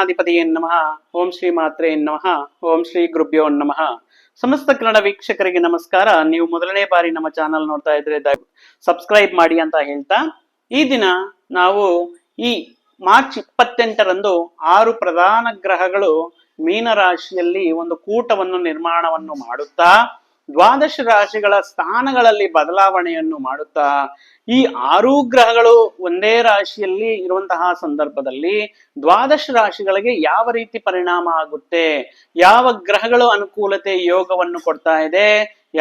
ಗಣಾಧಿಪತಿಯೇ ನಮಃ. ಓಂ ಶ್ರೀ ಮಾತ್ರೇ ನಮಃ. ಓಂ ಶ್ರೀ ಗುರುಭ್ಯೋ ನಮಃ. ಸಮಸ್ತ ಕನ್ನಡ ವೀಕ್ಷಕರಿಗೆ ನಮಸ್ಕಾರ. ನೀವು ಮೊದಲನೇ ಬಾರಿ ನಮ್ಮ ಚಾನಲ್ ನೋಡ್ತಾ ಇದ್ರೆ ಸಬ್ಸ್ಕ್ರೈಬ್ ಮಾಡಿ ಅಂತ ಹೇಳ್ತಾ, ಈ ದಿನ ನಾವು ಈ ಮಾರ್ಚ್ ಇಪ್ಪತ್ತೆಂಟರಂದು ಆರು ಪ್ರಧಾನ ಗ್ರಹಗಳು ಮೀನರಾಶಿಯಲ್ಲಿ ಒಂದು ಕೂಟವನ್ನು ನಿರ್ಮಾಣವನ್ನು ಮಾಡುತ್ತಾ ದ್ವಾದಶ ರಾಶಿಗಳ ಸ್ಥಾನಗಳಲ್ಲಿ ಬದಲಾವಣೆಯನ್ನು ಮಾಡುತ್ತಾ, ಈ ಆರು ಗ್ರಹಗಳು ಒಂದೇ ರಾಶಿಯಲ್ಲಿ ಇರುವಂತಹ ಸಂದರ್ಭದಲ್ಲಿ ದ್ವಾದಶ ರಾಶಿಗಳಿಗೆ ಯಾವ ರೀತಿ ಪರಿಣಾಮ ಆಗುತ್ತೆ, ಯಾವ ಗ್ರಹಗಳು ಅನುಕೂಲತೆ ಯೋಗವನ್ನು ಕೊಡ್ತಾ ಇದೆ,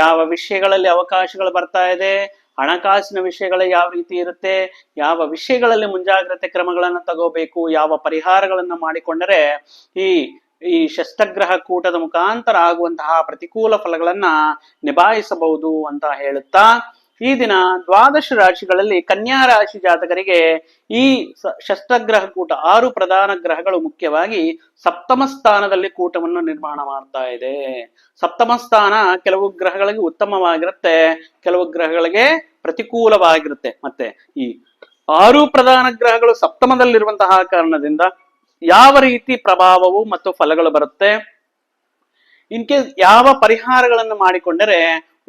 ಯಾವ ವಿಷಯಗಳಲ್ಲಿ ಅವಕಾಶಗಳು ಬರ್ತಾ ಇದೆ, ಹಣಕಾಸಿನ ವಿಷಯಗಳು ಯಾವ ರೀತಿ ಇರುತ್ತೆ, ಯಾವ ವಿಷಯಗಳಲ್ಲಿ ಮುಂಜಾಗ್ರತೆ ಕ್ರಮಗಳನ್ನು ತಗೋಬೇಕು, ಯಾವ ಪರಿಹಾರಗಳನ್ನು ಮಾಡಿಕೊಂಡರೆ ಈ ಈ ಶಸ್ತ್ರಗ್ರಹ ಕೂಟದ ಮುಖಾಂತರ ಆಗುವಂತಹ ಪ್ರತಿಕೂಲ ಫಲಗಳನ್ನ ನಿಭಾಯಿಸಬಹುದು ಅಂತ ಹೇಳುತ್ತಾ, ಈ ದಿನ ದ್ವಾದಶ ರಾಶಿಗಳಲ್ಲಿ ಕನ್ಯಾ ರಾಶಿ ಜಾತಕರಿಗೆ ಈ ಶಸ್ತ್ರಗ್ರಹ ಕೂಟ, ಆರು ಪ್ರಧಾನ ಗ್ರಹಗಳು ಮುಖ್ಯವಾಗಿ ಸಪ್ತಮ ಸ್ಥಾನದಲ್ಲಿ ಕೂಟವನ್ನು ನಿರ್ಮಾಣ ಮಾಡ್ತಾ ಇದೆ. ಸಪ್ತಮ ಸ್ಥಾನ ಕೆಲವು ಗ್ರಹಗಳಿಗೆ ಉತ್ತಮವಾಗಿರುತ್ತೆ, ಕೆಲವು ಗ್ರಹಗಳಿಗೆ ಪ್ರತಿಕೂಲವಾಗಿರುತ್ತೆ. ಮತ್ತೆ ಈ ಆರು ಪ್ರಧಾನ ಗ್ರಹಗಳು ಸಪ್ತಮದಲ್ಲಿರುವಂತಹ ಕಾರಣದಿಂದ ಯಾವ ರೀತಿ ಪ್ರಭಾವವು ಮತ್ತು ಫಲಗಳು ಬರುತ್ತೆ? ಇನ್ ಕೇಸ್ ಯಾವ ಪರಿಹಾರಗಳನ್ನು ಮಾಡಿಕೊಂಡರೆ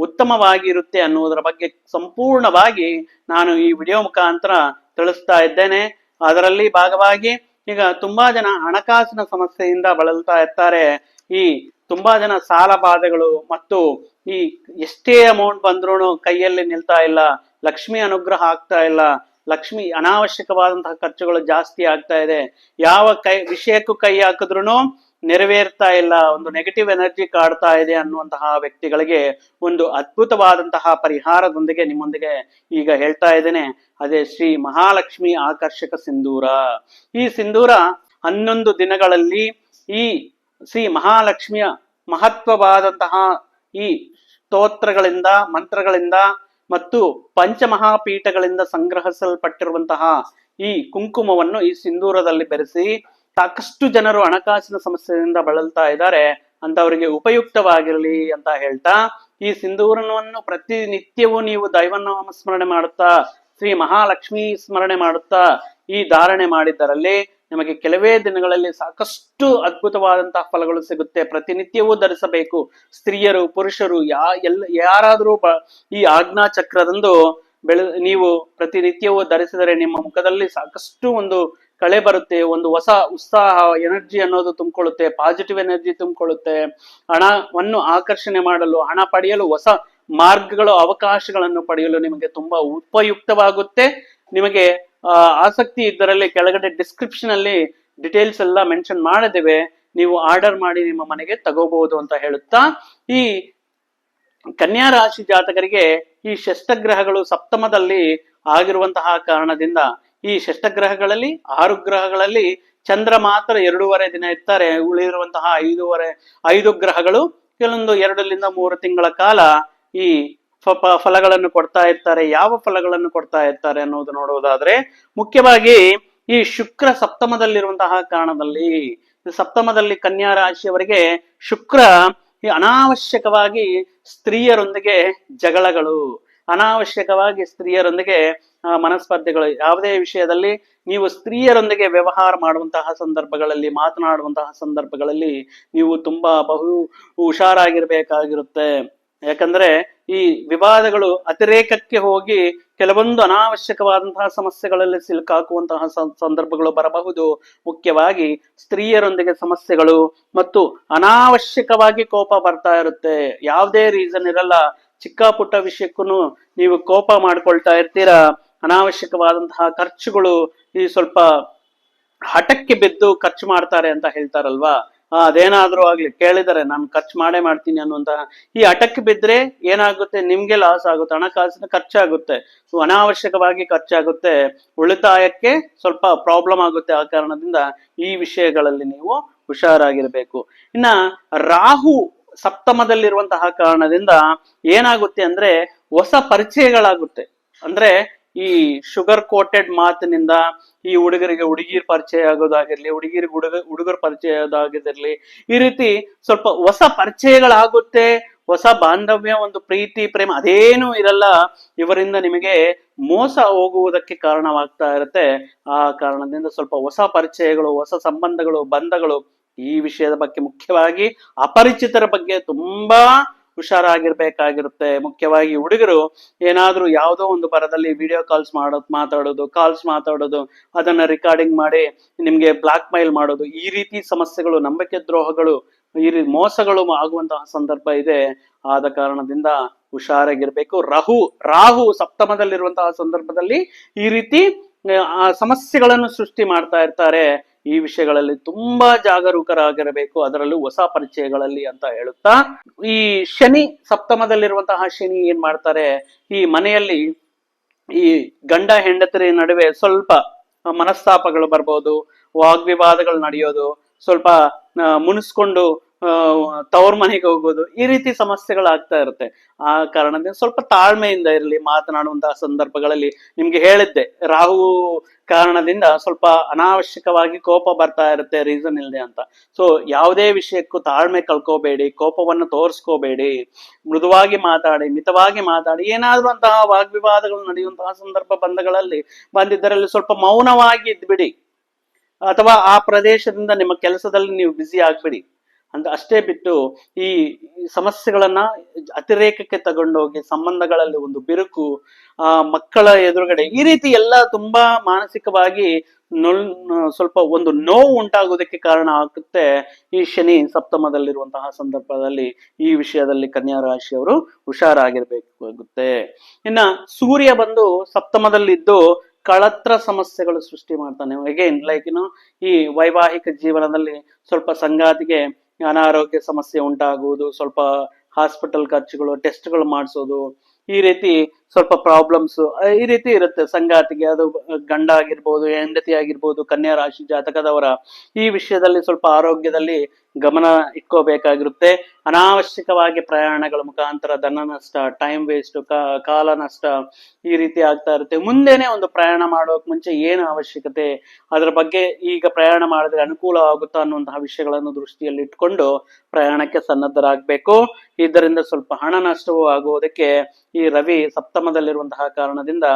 ಉತ್ತಮವಾಗಿರುತ್ತೆ ಅನ್ನುವುದರ ಬಗ್ಗೆ ಸಂಪೂರ್ಣವಾಗಿ ನಾನು ಈ ವಿಡಿಯೋ ಮುಖಾಂತರ ತಿಳಿಸ್ತಾ ಇದ್ದೇನೆ. ಅದರಲ್ಲಿ ಭಾಗವಾಗಿ ಈಗ ತುಂಬಾ ಜನ ಹಣಕಾಸಿನ ಸಮಸ್ಯೆಯಿಂದ ಬಳಲ್ತಾ ಇರ್ತಾರೆ. ಈ ತುಂಬಾ ಜನ ಸಾಲ ಬಾಧೆಗಳು ಮತ್ತು ಈ ಎಷ್ಟೇ ಅಮೌಂಟ್ ಬಂದ್ರೂ ಕೈಯಲ್ಲಿ ನಿಲ್ತಾ ಇಲ್ಲ, ಲಕ್ಷ್ಮಿ ಅನುಗ್ರಹ ಆಗ್ತಾ ಇಲ್ಲ ಲಕ್ಷ್ಮಿ ಅನಾವಶ್ಯಕವಾದಂತಹ ಖರ್ಚುಗಳು ಜಾಸ್ತಿ ಆಗ್ತಾ ಇದೆ. ಯಾವ ಕೈ, ವಿಷಯಕ್ಕೂ ಕೈ ಹಾಕಿದ್ರು ನೆರವೇರ್ತಾ ಇಲ್ಲ. ಒಂದು ನೆಗೆಟಿವ್ ಎನರ್ಜಿ ಕಾಡ್ತಾ ಇದೆ ಅನ್ನುವಂತಹ ವ್ಯಕ್ತಿಗಳಿಗೆ ಒಂದು ಅದ್ಭುತವಾದಂತಹ ಪರಿಹಾರದೊಂದಿಗೆ ನಿಮ್ಮೊಂದಿಗೆ ಈಗ ಹೇಳ್ತಾ ಇದ್ದೇನೆ. ಅದೇ ಶ್ರೀ ಮಹಾಲಕ್ಷ್ಮಿ ಆಕರ್ಷಕ ಸಿಂಧೂರ. ಈ ಸಿಂಧೂರ ಹನ್ನೊಂದು ದಿನಗಳಲ್ಲಿ ಈ ಶ್ರೀ ಮಹಾಲಕ್ಷ್ಮಿಯ ಮಹತ್ವವಾದಂತಹ ಈ ಸ್ತೋತ್ರಗಳಿಂದ, ಮಂತ್ರಗಳಿಂದ ಮತ್ತು ಪಂಚಮಹಾಪೀಠಗಳಿಂದ ಸಂಗ್ರಹಿಸಲ್ಪಟ್ಟಿರುವಂತಹ ಈ ಕುಂಕುಮವನ್ನು ಈ ಸಿಂಧೂರದಲ್ಲಿ ಬೆರೆಸಿ ಸಾಕಷ್ಟು ಜನರು ಹಣಕಾಸಿನ ಸಮಸ್ಯೆಯಿಂದ ಬಳಲ್ತಾ ಇದ್ದಾರೆ. ಅಂತವರಿಗೆ ಉಪಯುಕ್ತವಾಗಿರಲಿ ಅಂತ ಹೇಳ್ತಾ ಈ ಸಿಂಧೂರನವನ್ನು ಪ್ರತಿನಿತ್ಯವೂ ನೀವು ದೈವನಾಮ ಸ್ಮರಣೆ ಮಾಡುತ್ತಾ, ಶ್ರೀ ಮಹಾಲಕ್ಷ್ಮಿ ಸ್ಮರಣೆ ಮಾಡುತ್ತಾ ಈ ಧಾರಣೆ ಮಾಡಿದ್ದರಲ್ಲಿ ನಿಮಗೆ ಕೆಲವೇ ದಿನಗಳಲ್ಲಿ ಸಾಕಷ್ಟು ಅದ್ಭುತವಾದಂತಹ ಫಲಗಳು ಸಿಗುತ್ತೆ. ಪ್ರತಿನಿತ್ಯವೂ ಧರಿಸಬೇಕು. ಸ್ತ್ರೀಯರು, ಪುರುಷರು, ಯಾ, ಎಲ್ಲ, ಯಾರಾದರೂ ಈ ಆಜ್ಞಾ ಚಕ್ರದಂದು ಬೆಳೆ, ನೀವು ಪ್ರತಿನಿತ್ಯವೂ ಧರಿಸಿದರೆ ನಿಮ್ಮ ಮುಖದಲ್ಲಿ ಸಾಕಷ್ಟು ಒಂದು ಕಳೆ ಬರುತ್ತೆ. ಒಂದು ಹೊಸ ಉತ್ಸಾಹ, ಎನರ್ಜಿ ಅನ್ನೋದು ತುಂಬಿಕೊಳ್ಳುತ್ತೆ. Positive energy ತುಂಬಿಕೊಳ್ಳುತ್ತೆ. ಹಣವನ್ನು ಆಕರ್ಷಣೆ ಮಾಡಲು, ಹಣ ಪಡೆಯಲು ಹೊಸ ಮಾರ್ಗಗಳು, ಅವಕಾಶಗಳನ್ನು ಪಡೆಯಲು ನಿಮಗೆ ತುಂಬಾ ಉಪಯುಕ್ತವಾಗುತ್ತೆ. ನಿಮಗೆ ಆಸಕ್ತಿ ಇದ್ದರಲ್ಲಿ ಕೆಳಗಡೆ ಡಿಸ್ಕ್ರಿಪ್ಷನ್ ಅಲ್ಲಿ ಡಿಟೇಲ್ಸ್ ಎಲ್ಲ ಮೆನ್ಷನ್ ಮಾಡಿದ್ದೇವೆ ನೀವು ಆರ್ಡರ್ ಮಾಡಿ ನಿಮ್ಮ ಮನೆಗೆ ತಗೋಬಹುದು ಅಂತ ಹೇಳುತ್ತಾ, ಈ ಕನ್ಯಾ ರಾಶಿ ಜಾತಕರಿಗೆ ಈ ಷಷ್ಟಗ್ರಹಗಳು ಸಪ್ತಮದಲ್ಲಿ ಆಗಿರುವಂತಹ ಕಾರಣದಿಂದ ಈ ಷಷ್ಟಗ್ರಹಗಳಲ್ಲಿ ಆರು ಗ್ರಹಗಳಲ್ಲಿ ಚಂದ್ರ ಮಾತ್ರ ಎರಡೂವರೆ ದಿನ ಇರ್ತಾರೆ. ಉಳಿದಿರುವಂತಹ ಐದೂವರೆ, ಐದು ಗ್ರಹಗಳು, ಕೆಲವೊಂದು ಎರಡರಿಂದ ಮೂರು ತಿಂಗಳ ಕಾಲ ಈ ಫಲಗಳನ್ನು ಕೊಡ್ತಾ ಇರ್ತಾರೆ, ಯಾವ ಫಲಗಳನ್ನು ಕೊಡ್ತಾ ಇರ್ತಾರೆ ಅನ್ನೋದು ನೋಡುವುದಾದ್ರೆ, ಮುಖ್ಯವಾಗಿ ಈ ಶುಕ್ರ ಸಪ್ತಮದಲ್ಲಿರುವಂತಹ ಕಾರಣದಲ್ಲಿ, ಸಪ್ತಮದಲ್ಲಿ ಕನ್ಯಾ ರಾಶಿಯವರಿಗೆ ಶುಕ್ರ ಈ ಅನಾವಶ್ಯಕವಾಗಿ ಸ್ತ್ರೀಯರೊಂದಿಗೆ ಜಗಳಗಳು, ಅನಾವಶ್ಯಕವಾಗಿ ಸ್ತ್ರೀಯರೊಂದಿಗೆ ಮನಸ್ಪರ್ಧೆಗಳು, ಯಾವುದೇ ವಿಷಯದಲ್ಲಿ ನೀವು ಸ್ತ್ರೀಯರೊಂದಿಗೆ ವ್ಯವಹಾರ ಮಾಡುವಂತಹ ಸಂದರ್ಭಗಳಲ್ಲಿ, ಮಾತನಾಡುವಂತಹ ಸಂದರ್ಭಗಳಲ್ಲಿ ನೀವು ತುಂಬಾ ಬಹು ಹುಷಾರಾಗಿರ್ಬೇಕಾಗಿರುತ್ತೆ. ಯಾಕಂದ್ರೆ ಈ ವಿವಾದಗಳು ಅತಿರೇಕಕ್ಕೆ ಹೋಗಿ ಕೆಲವೊಂದು ಅನಾವಶ್ಯಕವಾದಂತಹ ಸಮಸ್ಯೆಗಳಲ್ಲಿ ಸಿಲುಕಾಕುವಂತಹ ಸಂದರ್ಭಗಳು ಬರಬಹುದು. ಮುಖ್ಯವಾಗಿ ಸ್ತ್ರೀಯರೊಂದಿಗೆ ಸಮಸ್ಯೆಗಳು ಮತ್ತು ಅನಾವಶ್ಯಕವಾಗಿ ಕೋಪ ಬರ್ತಾ ಇರುತ್ತೆ. ಯಾವುದೇ ರೀಸನ್ ಇರಲ್ಲ. ಚಿಕ್ಕ ಪುಟ್ಟ ವಿಷಯಕ್ಕೂ ನೀವು ಕೋಪ ಮಾಡ್ಕೊಳ್ತಾ ಇರ್ತೀರಾ? ಅನಾವಶ್ಯಕವಾದಂತಹ ಖರ್ಚುಗಳು ಈ ಸ್ವಲ್ಪ ಹಠಕ್ಕೆ ಬಿದ್ದು ಖರ್ಚು ಮಾಡ್ತಾರೆ ಅಂತ ಹೇಳ್ತಾರಲ್ವಾ? ಅದೇನಾದ್ರೂ ಆಗ್ಲಿ, ಕೇಳಿದರೆ, ನಾನು ಖರ್ಚು ಮಾಡೇ ಮಾಡ್ತೀನಿ ಅನ್ನುವಂತಹ ಈ ಅಟಕ್ ಬಿದ್ರೆ ಏನಾಗುತ್ತೆ? ನಿಮ್ಗೆ ಲಾಸ್ ಆಗುತ್ತೆ, ಹಣಕಾಸಿನ ಖರ್ಚಾಗುತ್ತೆ. ಅನಾವಶ್ಯಕವಾಗಿ ಖರ್ಚಾಗುತ್ತೆ. ಉಳಿತಾಯಕ್ಕೆ ಸ್ವಲ್ಪ ಪ್ರಾಬ್ಲಮ್ ಆಗುತ್ತೆ ಆ ಕಾರಣದಿಂದ ಈ ವಿಷಯಗಳಲ್ಲಿ ನೀವು ಹುಷಾರಾಗಿರ್ಬೇಕು. ಇನ್ನ ರಾಹು ಸಪ್ತಮದಲ್ಲಿರುವಂತಹ ಕಾರಣದಿಂದ ಏನಾಗುತ್ತೆ ಅಂದ್ರೆ ಹೊಸ ಪರಿಚಯಗಳಾಗುತ್ತೆ. ಅಂದ್ರೆ ಈ ಶುಗರ್ ಕೋಟೆಡ್ ಮಾತಿನಿಂದ ಈ ಹುಡುಗರಿಗೆ ಹುಡುಗಿರ್ ಪರಿಚಯ ಆಗೋದಾಗಿರ್ಲಿ ಹುಡುಗಿರಿಗೆ ಹುಡುಗ, ಹುಡುಗರ ಪರಿಚಯ ಆಗೋದಾಗಿರ್ಲಿ ಈ ರೀತಿ ಸ್ವಲ್ಪ ಹೊಸ ಪರಿಚಯಗಳಾಗುತ್ತೆ, ಹೊಸ ಬಾಂಧವ್ಯ, ಒಂದು ಪ್ರೀತಿ, ಪ್ರೇಮ ಅದೇನು ಇರಲ್ಲ. ಇವರಿಂದ ನಿಮಗೆ ಮೋಸ ಹೋಗುವುದಕ್ಕೆ ಕಾರಣವಾಗ್ತಾ ಇರುತ್ತೆ. ಆ ಕಾರಣದಿಂದ ಸ್ವಲ್ಪ ಹೊಸ ಪರಿಚಯಗಳು, ಹೊಸ ಸಂಬಂಧಗಳು, ಬಂಧಗಳು ಈ ವಿಷಯದ ಬಗ್ಗೆ ಮುಖ್ಯವಾಗಿ ಅಪರಿಚಿತರ ಬಗ್ಗೆ ತುಂಬಾ ಹುಷಾರಾಗಿರ್ಬೇಕಾಗಿರುತ್ತೆ. ಮುಖ್ಯವಾಗಿ ಹುಡುಗರು ಏನಾದ್ರೂ ಯಾವುದೋ ಒಂದು ಬರದಲ್ಲಿ ವಿಡಿಯೋ ಕಾಲ್ಸ್ ಮಾಡೋದು, ಮಾತಾಡೋದು ಕಾಲ್ಸ್ ಮಾತಾಡೋದು, ಅದನ್ನ ರೆಕಾರ್ಡಿಂಗ್ ಮಾಡಿ ನಿಮ್ಗೆ ಬ್ಲಾಕ್ ಮೈಲ್ ಮಾಡೋದು, ಈ ರೀತಿ ಸಮಸ್ಯೆಗಳು, ನಂಬಿಕೆ ದ್ರೋಹಗಳು, ಈ ರೀತಿ ಮೋಸಗಳು ಆಗುವಂತಹ ಸಂದರ್ಭ ಇದೆ. ಆದ ಕಾರಣದಿಂದ ಹುಷಾರಾಗಿರ್ಬೇಕು. ರಾಹು ರಾಹು ಸಪ್ತಮದಲ್ಲಿರುವಂತಹ ಸಂದರ್ಭದಲ್ಲಿ ಈ ರೀತಿ ಸಮಸ್ಯೆಗಳನ್ನು ಸೃಷ್ಟಿ ಮಾಡ್ತಾ ಇರ್ತಾರೆ. ಈ ವಿಷಯಗಳಲ್ಲಿ ತುಂಬಾ ಜಾಗರೂಕರಾಗಿರಬೇಕು. ಅದರಲ್ಲೂ ಹೊಸ ಪರಿಚಯಗಳಲ್ಲಿ ಅಂತ ಹೇಳುತ್ತಾ, ಈ ಶನಿ ಸಪ್ತಮದಲ್ಲಿರುವಂತಹ ಶನಿ ಏನ್ ಮಾಡ್ತಾರೆ, ಈ ಮನೆಯಲ್ಲಿ ಈ ಗಂಡ ಹೆಂಡತಿರ ನಡುವೆ ಸ್ವಲ್ಪ ಮನಸ್ತಾಪಗಳು ಬರ್ಬೋದು, ವಾಗ್ವಿವಾದಗಳು ನಡೆಯೋದು, ಸ್ವಲ್ಪ ಮುನಿಸ್ಕೊಂಡು ತವ್ರ ಮನೆಗೆ ಹೋಗೋದು ಈ ರೀತಿ ಸಮಸ್ಯೆಗಳಾಗ್ತಾ ಇರುತ್ತೆ. ಆ ಕಾರಣದಿಂದ ಸ್ವಲ್ಪ ತಾಳ್ಮೆಯಿಂದ ಇರಲಿ ಮಾತನಾಡುವಂತಹ ಸಂದರ್ಭಗಳಲ್ಲಿ ನಿಮ್ಗೆ ಹೇಳಿದ್ದೆ. ರಾಹು ಕಾರಣದಿಂದ ಸ್ವಲ್ಪ ಅನಾವಶ್ಯಕವಾಗಿ ಕೋಪ ಬರ್ತಾ ಇರುತ್ತೆ ರೀಸನ್ ಇಲ್ಲದೆ ಅಂತ. ಸೊ ಯಾವುದೇ ವಿಷಯಕ್ಕೂ ತಾಳ್ಮೆ ಕಳ್ಕೋಬೇಡಿ, ಕೋಪವನ್ನು ತೋರಿಸ್ಕೋಬೇಡಿ, ಮೃದುವಾಗಿ ಮಾತಾಡಿ, ಮಿತವಾಗಿ ಮಾತಾಡಿ, ಏನಾದ್ರೂ ಅಂತಹ ವಾಗ್ವಿವಾದಗಳು ನಡೆಯುವಂತಹ ಸಂದರ್ಭ ಬಂಧಗಳಲ್ಲಿ ಬಂದಿದ್ದರಲ್ಲಿ ಸ್ವಲ್ಪ ಮೌನವಾಗಿ ಇದ್ಬಿಡಿ ಅಥವಾ ಆ ಪ್ರದೇಶದಿಂದ ನಿಮ್ಮ ಕೆಲಸದಲ್ಲಿ ನೀವು ಬ್ಯುಸಿ ಆಗ್ಬಿಡಿ. ಅಂತ ಅಷ್ಟೇ ಬಿಟ್ಟು ಈ ಸಮಸ್ಯೆಗಳನ್ನ ಅತಿರೇಕಕ್ಕೆ ತಗೊಂಡೋಗಿ ಸಂಬಂಧಗಳಲ್ಲಿ ಒಂದು ಬಿರುಕು, ಆ, ಮಕ್ಕಳ ಎದುರುಗಡೆ ಈ ರೀತಿ ಎಲ್ಲ ತುಂಬಾ ಮಾನಸಿಕವಾಗಿ ಸ್ವಲ್ಪ ಒಂದು ನೋವು ಉಂಟಾಗೋದಕ್ಕೆ ಕಾರಣ ಆಗುತ್ತೆ ಈ ಶನಿ ಸಪ್ತಮದಲ್ಲಿರುವಂತಹ ಸಂದರ್ಭದಲ್ಲಿ ಈ ವಿಷಯದಲ್ಲಿ ಕನ್ಯಾ ರಾಶಿಯವರು ಹುಷಾರಾಗಿರ್ಬೇಕಾಗುತ್ತೆ. ಇನ್ನ ಸೂರ್ಯ ಬಂದು ಸಪ್ತಮದಲ್ಲಿದ್ದು ಕಳತ್ರ ಸಮಸ್ಯೆಗಳು ಸೃಷ್ಟಿ ಮಾಡ್ತಾನೆ. ಅಗೇನ್ ಲೈಕ್ ಇನ್ನು ಈ ವೈವಾಹಿಕ ಜೀವನದಲ್ಲಿ ಸ್ವಲ್ಪ ಸಂಗಾತಿಗೆ ಅನಾರೋಗ್ಯ ಸಮಸ್ಯೆ ಉಂಟಾಗುವುದು ಸ್ವಲ್ಪ ಹಾಸ್ಪಿಟಲ್ ಖರ್ಚುಗಳು ಟೆಸ್ಟ್ಗಳು ಮಾಡಿಸೋದು ಈ ರೀತಿ ಸ್ವಲ್ಪ ಪ್ರಾಬ್ಲಮ್ಸ್ ಈ ರೀತಿ ಇರುತ್ತೆ. ಸಂಗಾತಿಗೆ ಅದು ಗಂಡ ಆಗಿರ್ಬೋದು, ಹೆಂಡತಿ ಆಗಿರ್ಬೋದು, ಕನ್ಯಾ ರಾಶಿ ಜಾತಕದವರ ಈ ವಿಷಯದಲ್ಲಿ ಸ್ವಲ್ಪ ಆರೋಗ್ಯದಲ್ಲಿ ಗಮನ ಇಟ್ಕೋಬೇಕಾಗಿರುತ್ತೆ. ಅನಾವಶ್ಯಕವಾಗಿ ಪ್ರಯಾಣಗಳ ಮುಖಾಂತರ ಧನ ನಷ್ಟ ಟೈಮ್ ವೇಸ್ಟ್ ಕಾಲ ನಷ್ಟ ಈ ರೀತಿ ಆಗ್ತಾ ಇರುತ್ತೆ. ಮುಂದೆನೆ ಒಂದು ಪ್ರಯಾಣ ಮಾಡೋಕ್ ಮುಂಚೆ ಏನು ಅವಶ್ಯಕತೆ? ಅದರ ಬಗ್ಗೆ ಈಗ ಪ್ರಯಾಣ ಮಾಡಿದ್ರೆ ಅನುಕೂಲ ಆಗುತ್ತಾ ಅನ್ನುವಂತಹ ವಿಷಯಗಳನ್ನು ದೃಷ್ಟಿಯಲ್ಲಿ ಇಟ್ಕೊಂಡು ಪ್ರಯಾಣಕ್ಕೆ ಸನ್ನದ್ಧರಾಗಬೇಕು. ಇದರಿಂದ ಸ್ವಲ್ಪ ಹಣ ನಷ್ಟವೂ ಆಗುವುದಕ್ಕೆ ಈ ರವಿ ಸಪ್ತಮದಲ್ಲಿರುವಂತಹ ಕಾರಣದಿಂದ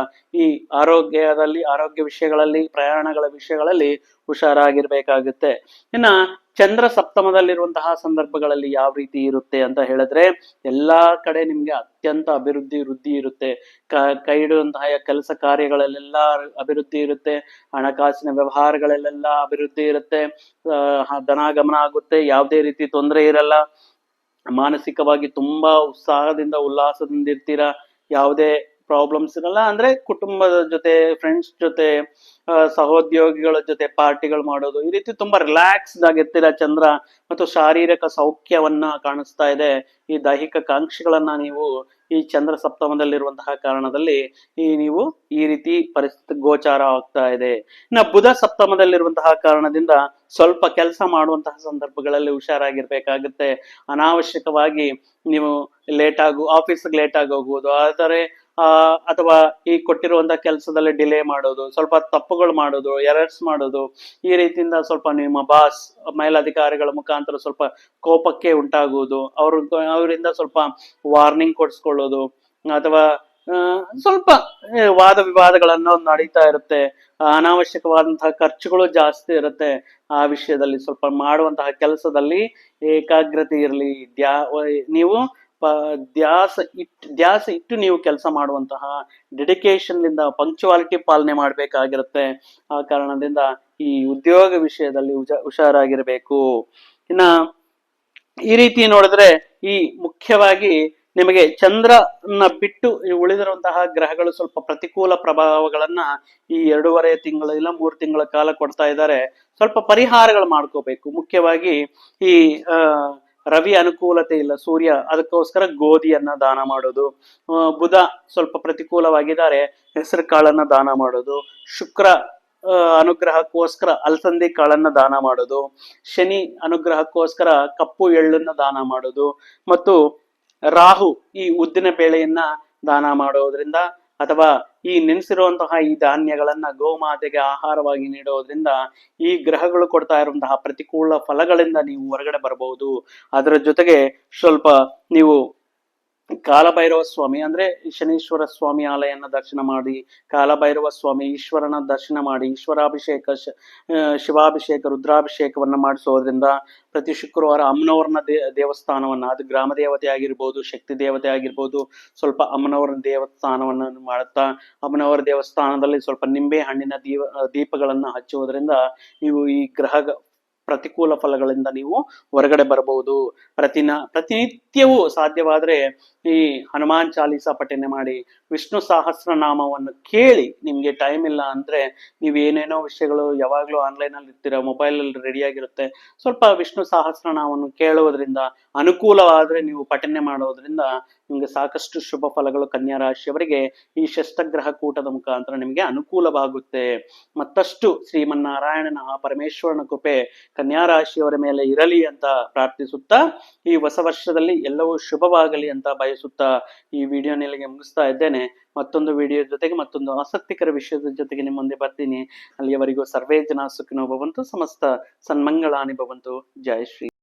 ಈ ಆರೋಗ್ಯದಲ್ಲಿ, ಆರೋಗ್ಯ ವಿಷಯಗಳಲ್ಲಿ, ಪ್ರಯಾಣಗಳ ವಿಷಯಗಳಲ್ಲಿ ಹುಷಾರಾಗಿರ್ಬೇಕಾಗುತ್ತೆ. ಇನ್ನ ಚಂದ್ರ ಸಪ್ತಮದಲ್ಲಿರುವಂತಹ ಸಂದರ್ಭಗಳಲ್ಲಿ ಯಾವ ರೀತಿ ಇರುತ್ತೆ ಅಂತ ಹೇಳಿದ್ರೆ, ಎಲ್ಲಾ ಕಡೆ ನಿಮ್ಗೆ ಅತ್ಯಂತ ಅಭಿವೃದ್ಧಿ, ವೃದ್ಧಿ ಇರುತ್ತೆ. ಕ ಕೈ ಇಡುವಂತಹ ಕೆಲಸ ಕಾರ್ಯಗಳಲ್ಲೆಲ್ಲ ಅಭಿವೃದ್ಧಿ ಇರುತ್ತೆ. ಹಣಕಾಸಿನ ವ್ಯವಹಾರಗಳಲ್ಲೆಲ್ಲ ಅಭಿವೃದ್ಧಿ ಇರುತ್ತೆ. ಧನಾಗಮನ ಆಗುತ್ತೆ, ಯಾವುದೇ ರೀತಿ ತೊಂದರೆ ಇರಲ್ಲ. ಮಾನಸಿಕವಾಗಿ ತುಂಬಾ ಉತ್ಸಾಹದಿಂದ, ಉಲ್ಲಾಸದಿಂದ ಇರ್ತೀರಾ? ಯಾವುದೇ ಪ್ರಾಬ್ಲಮ್ಸ್ ಇರಲ್ಲ. ಅಂದ್ರೆ ಕುಟುಂಬದ ಜೊತೆ ಫ್ರೆಂಡ್ಸ್ ಜೊತೆ ಸಹೋದ್ಯೋಗಿಗಳ ಜೊತೆ ಪಾರ್ಟಿಗಳು ಮಾಡೋದು. ಈ ರೀತಿ ತುಂಬಾ ರಿಲ್ಯಾಕ್ಸ್ಡ್ ಆಗಿರ್ತೀರ ಚಂದ್ರ ಮತ್ತು ಶಾರೀರಿಕ ಸೌಖ್ಯವನ್ನ ಕಾಣಿಸ್ತಾ ಇದೆ. ಈ ದೈಹಿಕ ಕಾಂಕ್ಷೆಗಳನ್ನ ನೀವು ಈ ಚಂದ್ರ ಸಪ್ತಮದಲ್ಲಿರುವಂತಹ ಕಾರಣದಲ್ಲಿ ಈ ನೀವು ಈ ರೀತಿ ಪರಿಸ್ಥಿತಿ ಗೋಚಾರ ಆಗ್ತಾ ಇದೆ. ಇನ್ನ ಬುಧ ಸಪ್ತಮದಲ್ಲಿರುವಂತಹ ಕಾರಣದಿಂದ ಸ್ವಲ್ಪ ಕೆಲಸ ಮಾಡುವಂತಹ ಸಂದರ್ಭಗಳಲ್ಲಿ ಹುಷಾರಾಗಿರ್ಬೇಕಾಗುತ್ತೆ. ಅನಾವಶ್ಯಕವಾಗಿ ನೀವು ಲೇಟ್ ಆಗು ಆಫೀಸ್ಗೆ ಲೇಟ್ ಆಗಿ ಹೋಗುವುದು ಆದರೆ ಅಥವಾ ಈ ಕೊಟ್ಟಿರುವಂತಹ ಕೆಲಸದಲ್ಲಿ ಡಿಲೇ ಮಾಡೋದು, ಸ್ವಲ್ಪ ತಪ್ಪುಗಳು ಮಾಡೋದು ಎರರ್ಸ್ ಮಾಡೋದು, ಈ ರೀತಿಯಿಂದ ಸ್ವಲ್ಪ ನಿಮ್ಮ ಬಾಸ್ ಮೇಲಧಿಕಾರಿಗಳ ಮುಖಾಂತರ ಸ್ವಲ್ಪ ಕೋಪಕ್ಕೆ ಉಂಟಾಗುವುದು ಅವ್ರ ಅವರಿಂದ ಸ್ವಲ್ಪ ವಾರ್ನಿಂಗ್ ಕೊಡಿಸ್ಕೊಳ್ಳೋದು, ಅಥವಾ ಸ್ವಲ್ಪ ವಾದ ವಿವಾದಗಳನ್ನು ನಡೀತಾ ಇರುತ್ತೆ. ಅನಾವಶ್ಯಕವಾದಂತಹ ಖರ್ಚುಗಳು ಜಾಸ್ತಿ ಇರುತ್ತೆ. ಆ ವಿಷಯದಲ್ಲಿ ಸ್ವಲ್ಪ ಮಾಡುವಂತಹ ಕೆಲಸದಲ್ಲಿ ಏಕಾಗ್ರತೆ ಇರಲಿ. ನೀವು ಪ- ಧ್ಯಾಸ ಇಟ್ಟು ಧ್ಯಾಸ ಇಟ್ಟು ನೀವು ಕೆಲಸ ಮಾಡುವಂತಹ ಡೆಡಿಕೇಶನ್ ಲಿಂದ ಪಂಕ್ಚುವಾಲಿಟಿ ಪಾಲನೆ ಮಾಡಬೇಕಾಗಿರುತ್ತೆ. ಆ ಕಾರಣದಿಂದ ಈ ಉದ್ಯೋಗ ವಿಷಯದಲ್ಲಿ ಹುಷಾರಾಗಿರಬೇಕು. ಇನ್ನ ಈ ರೀತಿ ನೋಡಿದ್ರೆ ಈ ಮುಖ್ಯವಾಗಿ ನಿಮಗೆ ಚಂದ್ರನ ಬಿಟ್ಟು ಉಳಿದಿರುವಂತಹ ಗ್ರಹಗಳು ಸ್ವಲ್ಪ ಪ್ರತಿಕೂಲ ಪ್ರಭಾವಗಳನ್ನ ಈ ಎರಡೂವರೆ ತಿಂಗಳ ಇಲ್ಲ ಮೂರು ತಿಂಗಳ ಕಾಲ ಕೊಡ್ತಾ ಇದ್ದಾರೆ. ಸ್ವಲ್ಪ ಪರಿಹಾರಗಳು ಮಾಡ್ಕೋಬೇಕು. ಮುಖ್ಯವಾಗಿ ಈ ರವಿ ಅನುಕೂಲತೆ ಇಲ್ಲ, ಸೂರ್ಯ ಅದಕ್ಕೋಸ್ಕರ ಗೋಧಿಯನ್ನ ದಾನ ಮಾಡೋದು ಬುಧ ಸ್ವಲ್ಪ ಪ್ರತಿಕೂಲವಾಗಿದ್ದಾರೆ ಹೆಸರು ಕಾಳನ್ನ ದಾನ ಮಾಡೋದು, ಶುಕ್ರ ಅನುಗ್ರಹಕ್ಕೋಸ್ಕರ ಅಲಸಂದಿ ಕಾಳನ್ನ ದಾನ ಮಾಡೋದು, ಶನಿ ಅನುಗ್ರಹಕ್ಕೋಸ್ಕರ ಕಪ್ಪು ಎಳ್ಳನ್ನ ದಾನ ಮಾಡೋದು, ಮತ್ತು ರಾಹು ಈ ಉದ್ದಿನ ಬೇಳೆಯನ್ನ ದಾನ ಮಾಡೋದ್ರಿಂದ ಅಥವಾ ಈ ನೆನೆಸಿರುವಂತಹ ಈ ಧಾನ್ಯಗಳನ್ನ ಗೋಮಾತೆಗೆ ಆಹಾರವಾಗಿ ನೀಡೋದ್ರಿಂದ ಈ ಗ್ರಹಗಳು ಕೊಡ್ತಾ ಇರುವಂತಹ ಪ್ರತಿಕೂಲ ಫಲಗಳಿಂದ ನೀವು ಹೊರಗಡೆ ಬರಬಹುದು. ಅದರ ಜೊತೆಗೆ ಸ್ವಲ್ಪ ನೀವು ಕಾಲಭೈರವ ಸ್ವಾಮಿ ಅಂದ್ರೆ ಶನೀಶ್ವರ ಸ್ವಾಮಿ ಆಲಯನ ದರ್ಶನ ಮಾಡಿ ಕಾಲಭೈರವ ಸ್ವಾಮಿ ಈಶ್ವರನ ದರ್ಶನ ಮಾಡಿ, ಈಶ್ವರಾಭಿಷೇಕ ಶಿವಾಭಿಷೇಕ, ರುದ್ರಾಭಿಷೇಕವನ್ನ ಮಾಡಿಸೋದ್ರಿಂದ ಪ್ರತಿ ಶುಕ್ರವಾರ ಅಮ್ಮನವ್ರನ್ನ ದೇವಸ್ಥಾನವನ್ನ, ಅದು ಗ್ರಾಮ ದೇವತೆ ಆಗಿರ್ಬೋದು, ಶಕ್ತಿ ದೇವತೆ ಆಗಿರ್ಬೋದು, ಸ್ವಲ್ಪ ಅಮ್ಮನವರ ದೇವಸ್ಥಾನವನ್ನ ಮಾಡುತ್ತಾ, ಅಮ್ಮನವರ ದೇವಸ್ಥಾನದಲ್ಲಿ ಸ್ವಲ್ಪ ನಿಂಬೆ ಹಣ್ಣಿನ ದೀಪ ದೀಪಗಳನ್ನ ಹಚ್ಚುವುದರಿಂದ ನೀವು ಈ ಗ್ರಹ ಪ್ರತಿಕೂಲ ಫಲಗಳಿಂದ ನೀವು ಹೊರಗಡೆ ಬರಬಹುದು. ಪ್ರತಿನ, ಪ್ರತಿನಿತ್ಯವೂ ಸಾಧ್ಯವಾದ್ರೆ ಈ ಹನುಮಾನ್ ಚಾಲೀಸ ಪಠನೆ ಮಾಡಿ, ವಿಷ್ಣು ಸಹಸ್ರನಾಮವನ್ನು ಕೇಳಿ ನಿಮ್ಗೆ ಟೈಮ್ ಇಲ್ಲ ಅಂದ್ರೆ ನೀವು ಏನೇನೋ ವಿಷಯಗಳು ಯಾವಾಗ್ಲೂ ಆನ್ಲೈನ್ ಅಲ್ಲಿ ಇರ್ತೀರ ಮೊಬೈಲ್ ಅಲ್ಲಿ ರೆಡಿ ಆಗಿರುತ್ತೆ. ಸ್ವಲ್ಪ ವಿಷ್ಣು ಸಹಸ್ರನಾಮವನ್ನು ಕೇಳುವುದರಿಂದ, ಅನುಕೂಲವಾದ್ರೆ ನೀವು ಪಠನೆ ಮಾಡೋದ್ರಿಂದ ನಿಮ್ಗೆ ಸಾಕಷ್ಟು ಶುಭ ಫಲಗಳು ಕನ್ಯಾ ರಾಶಿಯವರಿಗೆ ಈ ಶಸ್ತಗ್ರಹ ಕೂಟದ ಮುಖಾಂತರ ನಿಮಗೆ ಅನುಕೂಲವಾಗುತ್ತೆ. ಮತ್ತಷ್ಟು ಶ್ರೀಮನ್ನಾರಾಯಣನ ಪರಮೇಶ್ವರನ ಕೃಪೆ ಕನ್ಯಾ ರಾಶಿಯವರ ಮೇಲೆ ಇರಲಿ ಅಂತ ಪ್ರಾರ್ಥಿಸುತ್ತಾ, ಈ ಹೊಸ ವರ್ಷದಲ್ಲಿ ಎಲ್ಲವೂ ಶುಭವಾಗಲಿ ಅಂತ ಬಯಸುತ್ತಾ ಈ ವಿಡಿಯೋ ನಿಲ್ಲಿಗೆ ಮುಗಿಸ್ತಾ ಇದ್ದೇನೆ. ಮತ್ತೊಂದು ವಿಡಿಯೋ ಜೊತೆಗೆ ಮತ್ತೊಂದು ಆಸಕ್ತಿಕರ ವಿಷಯದ ಜೊತೆಗೆ ನಿಮ್ಮ ಮುಂದೆ ಬರ್ತೀನಿ. ಅಲ್ಲಿಯವರೆಗೂ ಸರ್ವೇ ಜನ ಸುಖಿನೋ ಭವಂತು, ಸಮಸ್ತ ಸನ್ಮಂಗಳಾನಿ ಭವಂತು. ಜಯ ಶ್ರೀ